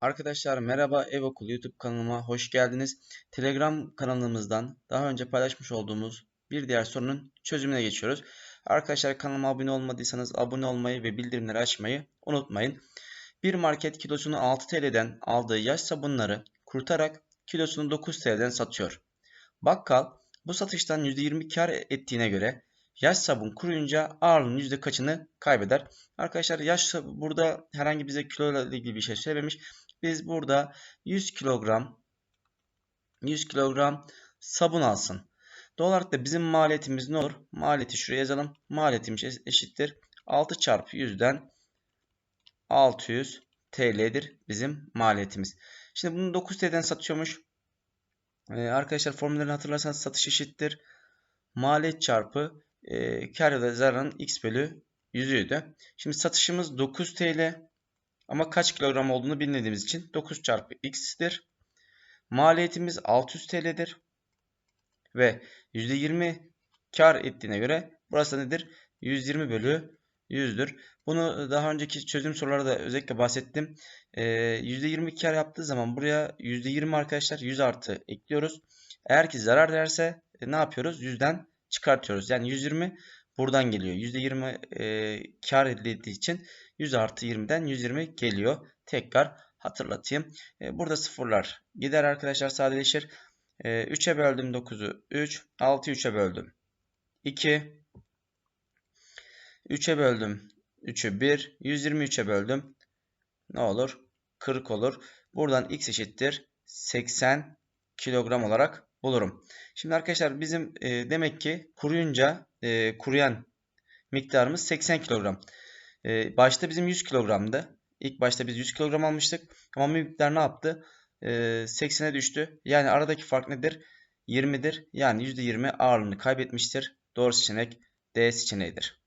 Arkadaşlar merhaba Ev Okulu YouTube kanalıma hoş geldiniz. Telegram kanalımızdan daha önce paylaşmış olduğumuz bir diğer sorunun çözümüne geçiyoruz. Arkadaşlar kanalıma abone olmadıysanız abone olmayı ve bildirimleri açmayı unutmayın. Bir market kilosunu 6 TL'den aldığı yaş sabunları kurutarak kilosunu 9 TL'den satıyor. Bakkal bu satıştan %20 kar ettiğine göre yaş sabun kuruyunca ağırlığının yüzde kaçını kaybeder? Arkadaşlar yaş burada herhangi bize kilo ile ilgili bir şey söylememiş. Biz burada 100 kilogram 100 kilogram sabun alsın. Doğal olarak da bizim maliyetimiz ne olur? Maliyeti şuraya yazalım. Maliyetimiz eş- eşittir. 6 çarpı 100'den 600 TL'dir bizim maliyetimiz. Şimdi bunu 9 TL'den satıyormuş. Ee, arkadaşlar formüllerini hatırlarsanız satış eşittir. Maliyet çarpı e, kar da zararın x bölü 100'üydü. Şimdi satışımız 9 TL. Ama kaç kilogram olduğunu bilmediğimiz için 9 çarpı x'tir. Maliyetimiz 600 TL'dir. Ve %20 kar ettiğine göre burası nedir? 120 bölü 100'dür. Bunu daha önceki çözüm sorularda özellikle bahsettim. Ee, %20 kar yaptığı zaman buraya %20 arkadaşlar 100 artı ekliyoruz. Eğer ki zarar derse e, ne yapıyoruz? 100'den çıkartıyoruz. Yani 120 buradan geliyor. %20 e, kar edildiği için 100 artı 20'den 120 geliyor. Tekrar hatırlatayım. E, burada sıfırlar gider arkadaşlar sadeleşir. E, 3'e böldüm 9'u 3. 6'yı 3'e böldüm. 2. 3'e böldüm. 3'ü 1. 123'e böldüm. Ne olur? 40 olur. Buradan x eşittir. 80 kilogram olarak bulurum. Şimdi arkadaşlar bizim e, demek ki kuruyunca e, kuruyan miktarımız 80 kilogram. E, başta bizim 100 kilogramdı. İlk başta biz 100 kilogram almıştık. Ama miktar ne yaptı? E, 80'e düştü. Yani aradaki fark nedir? 20'dir. Yani %20 ağırlığını kaybetmiştir. Doğru seçenek D seçeneğidir.